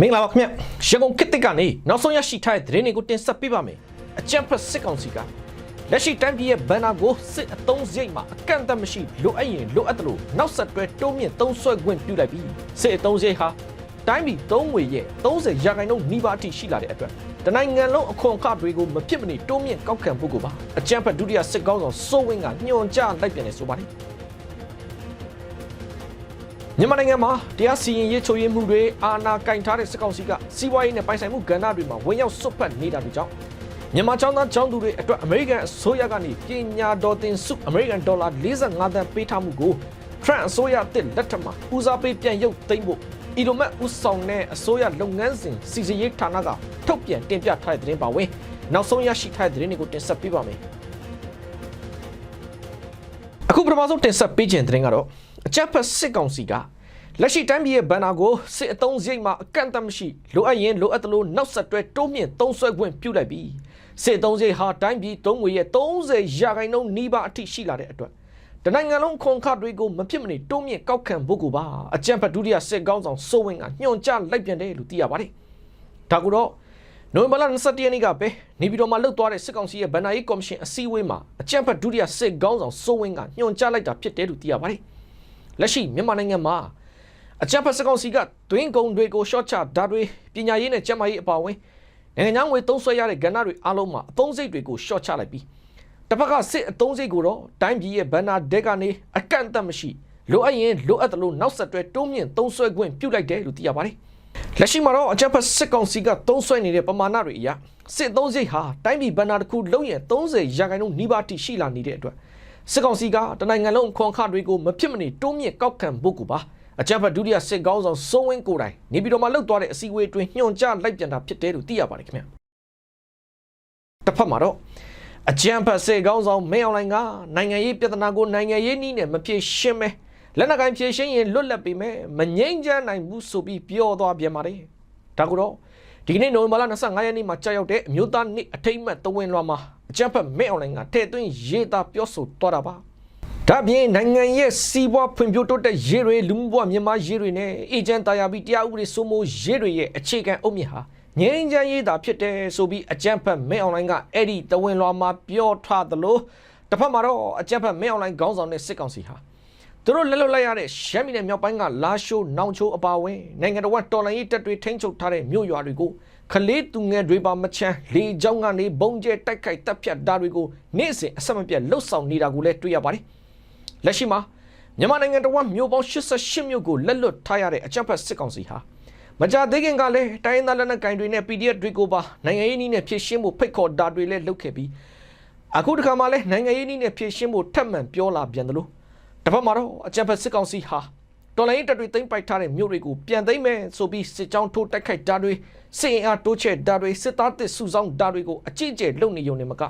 မင်္ဂလာပါခင်ဗျရန်ကုန်ခေတ်တစ်ကနေနောက်ဆုံးရရှိထားတဲ့သတင်းတွေကိုတင်ဆက်ပေးပါမယ်အကြံဖက်စစ်ကောင်စီကလက်ရှိတိုင်းပြည်ရဲ့ဘန်နာကိုစစ်အုံစရိတ်မှာအကန့်အသတ်မရှိလိုအပ်ရင်လိုအပ်တယ်လို့နောက်ဆက်တွဲတိုးမြင့်သုံးဆွဲခွင့်ပြုလိုက်ပြီးစစ်အုံစရိတ်ဟာတိုင်းပြည်သုံးငွေရဲ့30ရာခိုင်နှုန်းနီးပါးအထိရှိလာတဲ့အတွက်တနိုင်ငံလုံးအခွန်အခတွေကိုမဖြစ်မနေတိုးမြင့်ကောက်ခံဖို့ကိုပါအကြံဖက်ဒုတိယစစ်ကောင်းဆောင်စိုးဝင်းကညွှန်ကြားလိုက်ပြန်နေဆိုပါတယ် မြန်မာနိုင်ငံမှာတရားစီရင်ရေးချုပ်ရေးမှုတွေအာဏာကင်ထားတဲ့စစ်ကောင်စီကစီးပွားရေးနဲ့ပိုင်ဆိုင်မှုကဏ္ဍတွေမှာဝင်ရောက်စွတ်ဖက်နေတာတွေကြောင့်မြန်မာချောင်းသားချောင်းသူတွေအတွက်အမေရိကန်အစိုးရကနေပညာတော်သင်စုအမေရိကန်ဒေါ်လာ45သန်းပေးထားမှုကိုထရန့်အစိုးရတစ်လက်ထက်မှာဦးစားပေးပြန်ရုပ်သိမ်းဖို့အီလိုမက်ဦးဆောင်တဲ့အစိုးရလုပ်ငန်းစဉ်စီစီရေးဌာနကထုတ်ပြန်တင်ပြထားတဲ့သတင်းပါဝင်နောက်ဆုံးရရှိထားတဲ့သတင်းတွေကိုတင်ဆက်ပေးပါမယ်အခုပထမဆုံးတင်ဆက်ပေးခြင်းသတင်းကတော့ အကြက်ဖက်စစ်ကောင်စီကလက်ရှိတိုင်းပြည်ရဲ့ဘန်နာကိုစစ်အုံစရိတ်မှာအကန့်အသတ်မရှိလိုအပ်ရင်လိုအပ်သလိုနောက်ဆက်တွဲတိုးမြင့်သုံးဆွဲခွင့်ပြုလိုက်ပြီးစစ်အုံစရိတ်ဟာတိုင်းပြည်သုံးငွေရဲ့30ရာခိုင်နှုန်းနီးပါးအထိရှိလာတဲ့အတွက်တနိုင်ငံလုံးခွန်ခတွေကိုမဖြစ်မနေတိုးမြင့်ကောက်ခံဖို့ကိုပါအကြံဖတ်ဒုတိယစစ်ကောင်းဆောင်စိုးဝင်းကညွှန်ကြားလိုက်ပြန်တယ်လို့သိရပါတယ်။ဒါကတော့နိုဝင်ဘာလ21ရက်နေ့ကပဲနေပြည်တော်မှာလှုပ်သွားတဲ့စစ်ကောင်စီရဲ့ဗန်နာရေးကော်မရှင်အစည်းအဝေးမှာအကြံဖတ်ဒုတိယစစ်ကောင်းဆောင်စိုးဝင်းကညွှန်ကြားလိုက်တာဖြစ်တယ်လို့သိရပါတယ်။ လက်ရှိမြန်မာနိုင်ငံမှာအကြံဖတ်စစ်ကောင်စီကတွင်းကုံတွေကိုရှော့ချဓာတ်တွေပညာရေးနဲ့ကျန်းမာရေးအပါအဝင်နိုင်ငံခြားငွေသုံးစွဲရတဲ့ကဏ္ဍတွေအားလုံးမှာအသုံးစိတ်တွေကိုရှော့ချလိုက်ပြီးတစ်ဖက်ကစစ်အသုံးစိတ်ကိုတော့တိုင်းပြည်ရဲ့ဗန်နာဒက်ကနေအကန့်အသတ်မရှိလိုအပ်ရင်လိုအပ်တယ်လို့နောက်ဆက်တွဲတိုးမြင့်သုံးစွဲခွင့်ပြုလိုက်တယ်လို့သိရပါတယ်။လက်ရှိမှာတော့အကြံဖတ်စစ်ကောင်စီကသုံးစွဲနေတဲ့ပမာဏတွေအရစစ်သုံးစိတ်ဟာတိုင်းပြည်ဗန်နာတစ်ခုလုံးရဲ့30ရာခိုင်နှုန်းနီးပါးထိရှိလာနေတဲ့အတွက် စစ်ကောင်စီကတနိုင်ငံလုံးခွန်ခတွေကိုမဖြစ်မနေတိုးမြင့်ကောက်ခံဖို့ကိုပါအကြံဖတ်ဒုတိယစစ်ကောင်းဆောင်စိုးဝင်းကိုယ်တိုင်နေပြည်တော်မှာလှုပ်သွားတဲ့အစည်းအဝေးအတွင်းညွှန်ကြားလိုက်ပြန်တာဖြစ်တယ်လို့သိရပါတယ်ခင်ဗျာ။တစ်ဖက်မှာတော့အကြံဖတ်စစ်ကောင်းဆောင်မင်းအောင်လိုင်ကနိုင်ငံရေးပြဿနာကိုနိုင်ငံရေးနည်းနဲ့မဖြေရှင်းမဲလက်နက်ကိုင်ဖြေရှင်းရင်လွတ်လပ်ပေမဲ့မငြိမ့်ချမ်းနိုင်ဘူးဆိုပြီးပြောသွားပြန်ပါတယ်။ဒါကိုတော့ဒီကနေ့နိုဝင်ဘာလ25ရက်နေ့မှာကြာရောက်တဲ့အမျိုးသားနေ့အထိမ်းအမှတ်တဝင်းလွှာမှာ အကြံဖတ်မင်းအောင်လိုင်ကထဲ့သွင်းရေးသားပြောဆိုသွားတာပါ။ဒါပြင်နိုင်ငံရဲ့စီးပွားဖွံ့ဖြိုးတိုးတက်ရေးတွေလူမှုဘဝမြန်မာရေးတွေနဲ့အေဂျင့်တာယာပြီးတရားဥပဒေစိုးမိုးရေးတွေရဲ့အခြေခံအုတ်မြစ်ဟာငြိမ်းချမ်းရေးတာဖြစ်တယ်ဆိုပြီးအကြံဖတ်မင်းအွန်လိုင်းကအဲ့ဒီတဝင်းလွှာမှာပြောထားသလိုတစ်ဖက်မှာတော့အကြံဖတ်မင်းအွန်လိုင်းခေါင်းဆောင်တဲ့စစ်ကောင်စီဟာသူတို့လက်လွတ်လိုက်ရတဲ့ရှမ်းပြည်နယ်မြောက်ပိုင်းကလာရှိုးနောင်ချိုးအပါအဝင်နိုင်ငံတော်ကတော်လိုင်းရေးတပ်တွေထိန်းချုပ်ထားတဲ့မြို့ရွာတွေကို ခလေးသူငယ်တွေပါမချမ်းလေကြောင်းကနေဘုံကျဲတိုက်ခိုက်တပ်ဖြတ်တာတွေကိုနေ့စဉ်အဆက်မပြတ်လှုပ်ဆောင်နေတာကိုလည်းတွေ့ရပါတယ်။လက်ရှိမှာမြန်မာနိုင်ငံတော်ကမြို့ပေါင်း88မြို့ကိုလက်လွတ်ထားရတဲ့အကြမ်းဖက်စစ်ကောင်စီဟာမကြသေးခင်ကလည်းတိုင်းရင်းသားလက်နက်ကိုင်တွေနဲ့ PDF တွေကိုပါနိုင်ငံရေးနည်းနဲ့ဖြည့်ရှင်းဖို့ဖိတ်ခေါ်တာတွေလည်းလုပ်ခဲ့ပြီးအခုတစ်ခါမှလည်းနိုင်ငံရေးနည်းနဲ့ဖြည့်ရှင်းဖို့ထပ်မံပြောလာပြန်တယ်လို့တစ်ဖက်မှာတော့အကြမ်းဖက်စစ်ကောင်စီဟာ တော်လိုင်းတပ်တွေသိမ်းပိုက်ထားတဲ့မြို့တွေကိုပြန်သိမ်းမယ်ဆိုပြီးစစ်ကြောင်းထိုးတိုက်ခိုက်တာတွေစစ်အင်အားတိုးချဲ့တာတွေစစ်သားတစ်စုဆောင်တာတွေကိုအကြည့်အကျယ်လုပ်နေုံနဲ့မက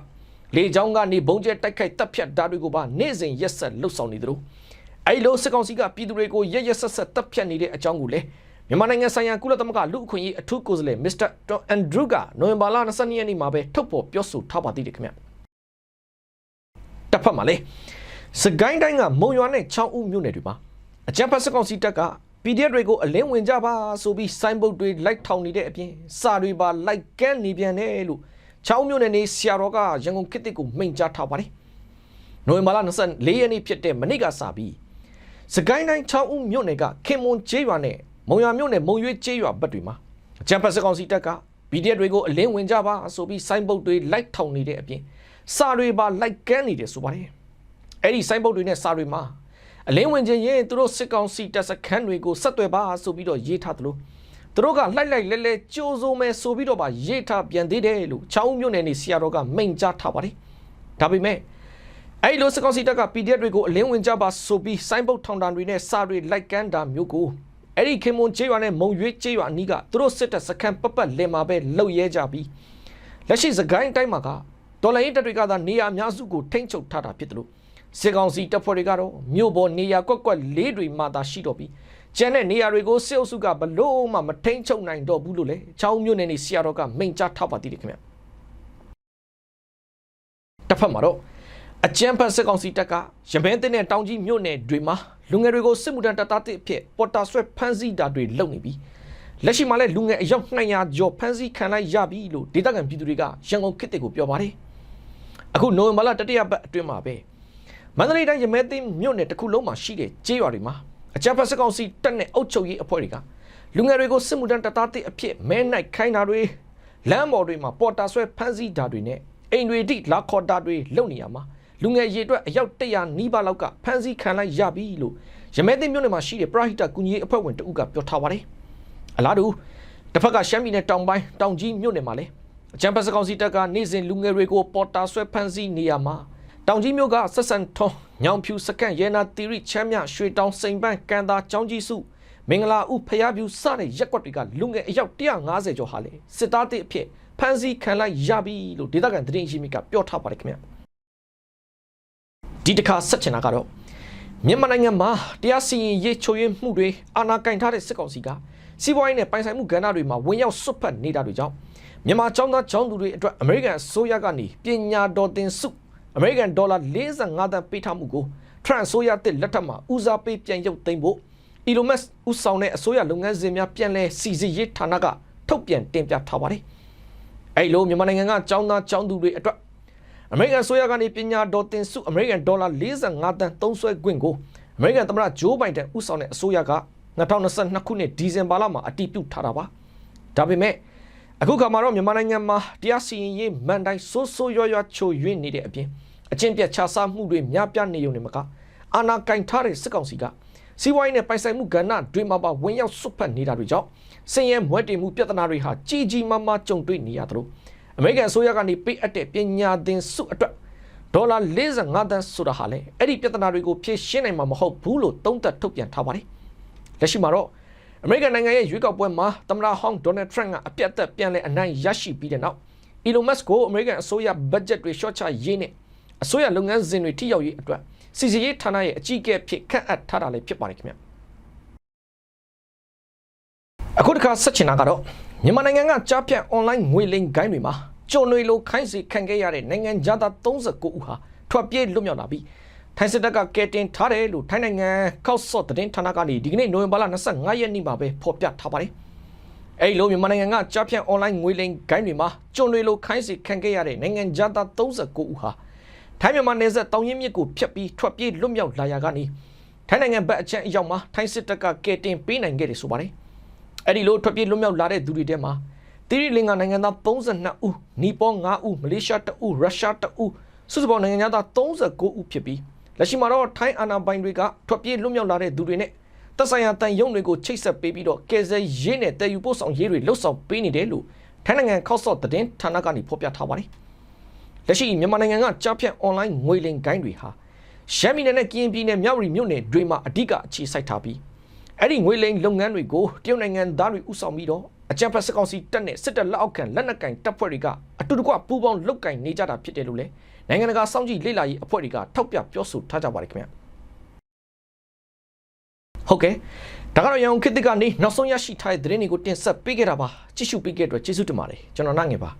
လေကြောင်းကနေဘုံကျဲတိုက်ခိုက်တပ်ဖြတ်တာတွေကိုပါနေ့စဉ်ရက်ဆက်လှုပ်ဆောင်နေသလိုအဲ့လိုစစ်ကောင်စီကပြည်သူတွေကိုရက်ရက်ဆက်ဆက်တပ်ဖြတ်နေတဲ့အကြောင်းကိုလည်းမြန်မာနိုင်ငံဆိုင်ရာကုလသမဂ္ဂလူ့အခွင့်အရေးအထူးကိုယ်စားလှယ်မစ္စတာတော်အန်ဒရူးကနိုဝင်ဘာလ22ရက်နေ့မှာပဲထုတ်ဖော်ပြောဆိုထားပါသေးတယ်ခင်ဗျတစ်ဖက်မှာလေစကိုင်းတိုင်းကမုံရွာနဲ့ချောင်းဦးမြို့နယ်တွေမှာ အကြမ်းဖက်စစ်ကောင်စီတပ်က PDF တွေကိုအလင်းဝင်ကြပါဆိုပြီးစိုင်းဘုတ်တွေလိုက်ထောင်နေတဲ့အပြင်စာတွေပါလိုက်ကန်းနေပြန်တယ်လို့ချောင်းမြို့နယ်နေဆရာတော်ကရန်ကုန်ခေတ်ကိုမိန့်ကြားထားပါတယ်နိုဝင်ဘာလ24ရက်နေ့ဖြစ်တဲ့မနေ့ကစပြီးစကိုင်းတိုင်းချောင်းဦးမြို့နယ်ကခင်မွန်ကျေးရွာနဲ့မုံရွာမြို့နယ်မုံရွေးကျေးရွာဘက်တွေမှာအကြံဖက်စကောင်စီတပ်က PDF တွေကိုအလင်းဝင်ကြပါဆိုပြီးစိုင်းဘုတ်တွေလိုက်ထောင်နေတဲ့အပြင်စာတွေပါလိုက်ကန်းနေတယ်ဆိုပါတယ်အဲ့ဒီစိုင်းဘုတ်တွေနဲ့စာတွေမှာ အလင်းဝင်ခြင်းရင်သူတို့စစ်ကောင်စီတပ်စခန်းတွေကိုဆက်သွယ်ပါဆိုပြီးတော့ရေးထားသလိုသူတို့ကလှိုက်လိုက်လဲလဲကြိုးစိုးမဲဆိုပြီးတော့ပါရေးထားပြန်သေးတယ်လို့ချောင်းမြို့နယ်နေဆရာတော်ကမိန့်ကြားထားပါတယ်ဒါပေမဲ့အဲ့လိုစစ်ကောင်စီတပ်က PDF တွေကိုအလင်းဝင်ကြပါဆိုပြီးစိုင်းဘုတ်ထောင်တန်တွေနဲ့စာတွေလိုက်ကန်းတာမျိုးကိုအဲ့ဒီခင်မွန်ကျေးရွာနဲ့မုံရွေးကျေးရွာအနီးကသူတို့စစ်တပ်စခန်းပပတ်လင်မှာပဲလှုပ်ရဲကြပြီးလက်ရှိစကိုင်းတိုင်းမှာကဒေါ်လာရင်းတပ်တွေကသာနေရာအများစုကိုထိန်းချုပ်ထားတာဖြစ်တယ်လို့ စစ်ကောင်စီတပ်ဖွဲ့တွေကတော့မြို့ပေါ်နေရာကွက်ကွက်လေးတွေမှသာရှိတော့ပြီးကျန်တဲ့နေရာတွေကိုစစ်အုပ်စုကဘလို့မှမထိန်းချုပ်နိုင်တော့ဘူးလို့လေချောင်းမြို့နယ်နေဆရာတော်ကမိန့်ကြားထားပါသေးတယ်ခင်ဗျတစ်ဖက်မှာတော့အကြမ်းဖက်စစ်ကောင်စီတပ်ကရမင်းတင်းတဲ့တောင်ကြီးမြို့နယ်တွေမှာလူငယ်တွေကိုစစ်မှုထမ်းတပ်သားတစ်အဖြစ်ပေါ်တာဆွဲဖမ်းဆီးတာတွေလုပ်နေပြီးလက်ရှိမှာလည်းလူငယ်အယောက်200ကျော်ဖမ်းဆီးခံလိုက်ရပြီလို့ဒေသခံပြည်သူတွေကရန်ကုန်ခေတ်တစ်ကိုပြောပါတယ်အခုနိုဝင်ဘာလတတိယပတ်အတွင်းမှာပဲ မန္တလေးတိုင်းရမဲသိမ်းမြို့နယ်တစ်ခုလုံးမှာရှိတဲ့ကျေးရွာတွေမှာအကြမ်းဖက်စစ်ကောင်စီတပ်နဲ့အုပ်ချုပ်ရေးအဖွဲ့တွေကလူငယ်တွေကိုစစ်မှုထမ်းတပ်သားတစ်အဖြစ်မဲနိုင်ခိုင်းတာတွေလမ်းပေါ်တွေမှာပေါ်တာဆွဲဖမ်းဆီးတာတွေနဲ့အိမ်တွေတိလာခေါ်တာတွေလုပ်နေရမှာလူငယ်ရေအတွက်အယောက်100နီးပါးလောက်ကဖမ်းဆီးခံလိုက်ရပြီလို့ရမဲသိမ်းမြို့နယ်မှာရှိတဲ့ပရဟိတကူညီရေးအဖွဲ့ဝင်တဦးကပြောထားပါတယ်အလားတူတစ်ဖက်ကရှမ်းပြည်နယ်တောင်ပိုင်းတောင်ကြီးမြို့နယ်မှာလည်းအချမ်းဖက်စကောင်စီတပ်ကနေ့စဉ်လူငယ်တွေကိုပေါ်တာဆွဲဖမ်းဆီးနေရမှာ တောင်ကြီးမြို့ကဆက်ဆန်ထွန်းညောင်ဖြူစကန့်ရဲနာတီရိချမ်းမြရွှေတောင်စိန်ပန်းကန်သာကျောင်းကြီးစုမင်္ဂလာဥဖျားဖြူစတဲ့ရက်ွက်တွေကလူငယ်အယောက်150ကျော်ဟာလေစစ်သားတစ်အဖြစ်ဖမ်းဆီးခံလိုက်ရပြီလို့ဒေသခံသတင်းရင်းမြစ်ကပြောထားပါတယ်ခင်ဗျဒီတစ်ခါဆက်ချင်တာကတော့မြန်မာနိုင်ငံမှာတရားစီရင်ရေးချိုးယွင်းမှုတွေအာဏာကင်ထားတဲ့စစ်ကောင်စီကစီးပွားရေးနဲ့ပိုင်ဆိုင်မှုကဏ္ဍတွေမှာဝင်ရောက်ဆွတ်ဖက်နေတာတွေကြောင့်မြန်မာကျောင်းသားကျောင်းသူတွေအတွက်အမေရိကန်အစိုးရကနေပညာတော်သင်စု အမေရိကန်ဒေါ်လာ45သန်းပေးထားမှုကိုထရန့်အစိုးရတစ်လက်ထက်မှာဦးစားပေးပြန်ရုပ်သိမ်းဖို့ Elon Musk ဦးဆောင်တဲ့အစိုးရလုပ်ငန်းစဉ်များပြန်လည်စီစစ်ရေးဌာနကထုတ်ပြန်တင်ပြထားပါတယ်။အဲ့လိုမြန်မာနိုင်ငံကចောင်းသားចောင်းသူတွေအတွက်အမေရိကန်အစိုးရကနေပညာတော်သင်စုအမေရိကန်ဒေါ်လာ45သန်းသုံးစွဲခွင့်ကိုအမေရိကန်သမ္မတဂျိုးဘိုင်ဒန်ဦးဆောင်တဲ့အစိုးရက2022ခုနှစ်ဒီဇင်ဘာလမှာအတည်ပြုထားတာပါဒါပေမဲ့ အခုခါမှာတော့မြန်မာနိုင်ငံမှာတရားစီရင်ရေးမန်တိုင်းစိုးစိုးရွရွချိုယွင်းနေတဲ့အပြင်အကျင့်ပြတ်ခြားစားမှုတွေများပြားနေုံနဲ့မကအာဏာကင်ထားတဲ့စစ်ကောင်စီကစီးပွားရေးနဲ့ပိုင်ဆိုင်မှုကဏ္ဍတွေမှာပါဝင်ရောက်ဆွတ်ဖက်နေတာတွေကြောင့်စင်ရဲမွဲတင်မှုပြဿနာတွေဟာကြီးကြီးမားမားကြုံတွေ့နေရသလိုအမေရိကန်အစိုးရကနေပေးအပ်တဲ့ပညာသင်စုအတွက်ဒေါ်လာ45သန်းဆိုတာဟာလေအဲ့ဒီပြဿနာတွေကိုဖြေရှင်းနိုင်မှာမဟုတ်ဘူးလို့သုံးသပ်ထုတ်ပြန်ထားပါတယ်လက်ရှိမှာတော့ အမေရိကန်နိုင်ငံရဲ့ရွေးကောက်ပွဲမှာသမ္မတဟောင်းဒေါ်နယ်ထရန့်ကအပြတ်သက်ပြန်လဲအနိုင်ရရှိပြီးတဲ့နောက် Elon Musk ကိုအမေရိကန်အစိုးရဘတ်ဂျက်တွေရှော့ချရေးနဲ့အစိုးရလုပ်ငန်းစဉ်တွေထိရောက်ရေးအတွက်စီစီရေးဌာနရဲ့အကြီးအကဲဖြစ်ခန့်အပ်ထားတာလည်းဖြစ်ပါတယ်ခင်ဗျအခုတစ်ခါဆက်ချင်တာကတော့မြန်မာနိုင်ငံကကြားဖြတ် online ငွေလိမ်ဂိုင်းတွေမှာကြုံတွေလိုခိုင်းစီခံခဲ့ရတဲ့နိုင်ငံသား39ဦးဟာထွက်ပြေးလွတ်မြောက်လာပြီး ထိုင်းစစ်တပ်ကကယ်တင်ထားတယ်လို့ထိုင်းနိုင်ငံခောက်ဆော့သတင်းဌာနကနေဒီကနေ့နိုဝင်ဘာလ25ရက်နေ့မှာပဲဖော်ပြထားပါတယ်။အဲဒီလိုမြန်မာနိုင်ငံကကြားဖြတ် online ငွေလိမ်ဂိုင်းတွေမှာကြုံတွေလိုခိုင်းစီခံခဲ့ရတဲ့နိုင်ငံသား39ဦးဟာထိုင်းမြန်မာနယ်စပ်တောင်ရင်မြစ်ကိုဖျက်ပြီးထွက်ပြေးလွတ်မြောက်လာရာကနေထိုင်းနိုင်ငံဘက်အချမ်းအရောက်မှာထိုင်းစစ်တပ်ကကယ်တင်ပေးနိုင်ခဲ့တယ်ဆိုပါတယ်။အဲဒီလိုထွက်ပြေးလွတ်မြောက်လာတဲ့သူတွေထဲမှာတိရိလင်္ကာနိုင်ငံသား32ဦးနီပေါ9ဦးမလေးရှား1ဦးရုရှား1ဦးစုစုပေါင်းနိုင်ငံသား39ဦးဖြစ်ပြီး လက်ရှိမှာတော့ထိုင်းအာဏာပိုင်တွေကထွက်ပြေးလွတ်မြောက်လာတဲ့သူတွေနဲ့တပ်ဆိုင်ရာတန်ယုံတွေကိုချိတ်ဆက်ပေးပြီးတော့ကယ်ဆယ်ရေးနဲ့တည်ယူပို့ဆောင်ရေးတွေလှုပ်ဆောင်ပေးနေတယ်လို့ထိုင်းနိုင်ငံခောက်ဆော့သတင်းဌာနကနေဖော်ပြထားပါတယ်လက်ရှိမြန်မာနိုင်ငံကကြားဖြတ် online ငွေလိမ်ဂိုင်းတွေဟာရှမ်းပြည်နယ်နဲ့ကရင်ပြည်နယ်မြောက်ရီမြို့နယ်တွေမှာအဓိကအခြေစိုက်ထားပြီးအဲ့ဒီငွေလိမ်လုပ်ငန်းတွေကိုတရုတ်နိုင်ငံသားတွေဥဆောင်ပြီးတော့အကြံဖက်စကောင်စီတက်နဲ့စစ်တပ်လက်အောက်ခံလက်နက်ကင်တပ်ဖွဲ့တွေကအတူတကွပူးပေါင်းလုတ်ကင်နေကြတာဖြစ်တယ်လို့လည်း နိုင်ငံတကာစောင့်ကြည့်လေ့လာရေးအဖွဲ့တွေကထောက်ပြပြောဆိုထားကြပါတယ်ခင်ဗျဟုတ်ကဲ့ဒါကတော့ရန်ကုန်ခေတ်ကနေနောက်ဆုံးရရှိထားတဲ့သတင်းတွေကိုတင်ဆက်ပေးခဲ့တာပါကြည့်ရှုပေးခဲ့တဲ့အတွက်ကျေးဇူးတင်ပါတယ်ကျွန်တော်နိုင်ငယ်ပါ